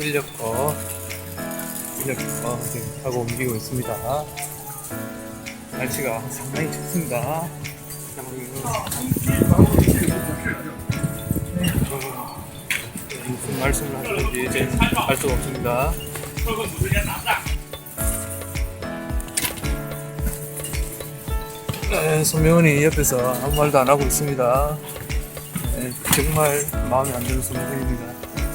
인력 거, 인력 거 지금 하고 움직이고 있습니다. 날씨가 상당히 춥습니다. 무슨 말씀을 하시는지 이제 알 수가 없습니다. 네, 소명원이 옆에서 아무 말도 안 하고 있습니다. 네, 정말 마음에 안 드는 소명원입니다.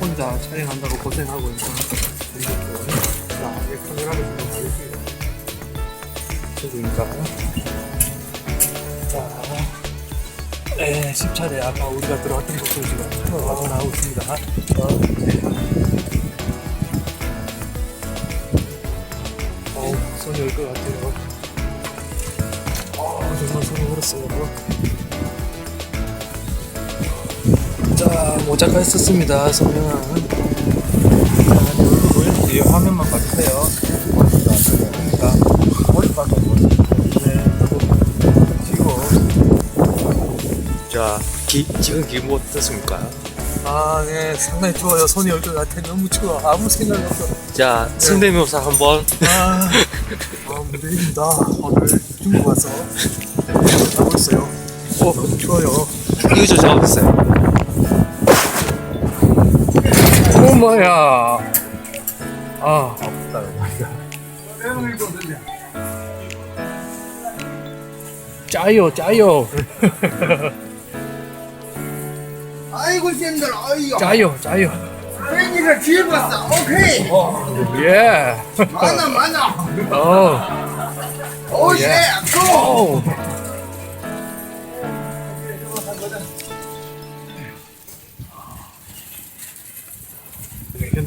혼자 촬영한다고 고생하고 있는 자, 이 카메라를 좀 보겠습니다. 저기니까. 자, 네, 10차례 아까 우리가 들어왔던 곳을 지금 차가 가져 나오고 있습니다. 어, 네. 어우, 손이 올 것 같아요. 어, 정말 손이 얼었어요. 자, 모자가 했었습니다. 선명한. 자, 얼굴 뒤에 화면만. 그러니까. 네, 그리고, 자, 기, 지금 기분 어떻습니까? 아, 네, 상당히 추워요. 손이 올것 같아. 너무 추워. 아무 생각이 없어. 자, 성대묘사 한번. 아, 아 무대입니다. 오늘 중국 와서 네, 하고 있어요. 어, 너무 추워요. 이거 좀 잡아주세요. 오마야. 아, 아프다. 짜요, 짜요. 아이고 쌤들 아이고 짜요, 짜요. 팬이가 집었어 오케이 예. 많아 많아 어, 오예 예. 고 오.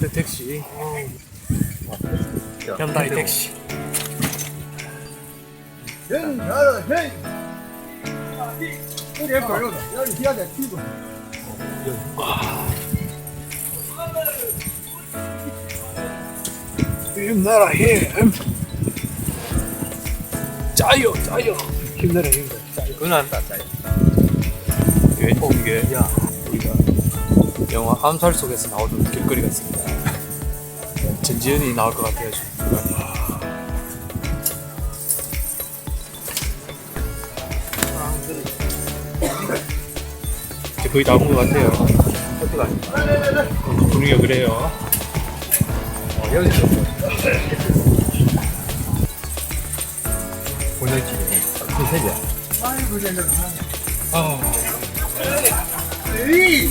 현대 택시. 현다이 택시. 우리 여기 튀고 힘내라 힘. 짜요 짜요. 힘내라 힘내. 짜요. 자. 왜 이게 야 우리가 영화 암살 속에서 나오던 길거리가 있습니다. 전지현이 나올 것 같아요. 이제 거의 다 온 것 같아요. 어떡하 분위기가 그래요. 어, 여기서 보낼지. 그 세자. 아이고 쌤들 아, 에이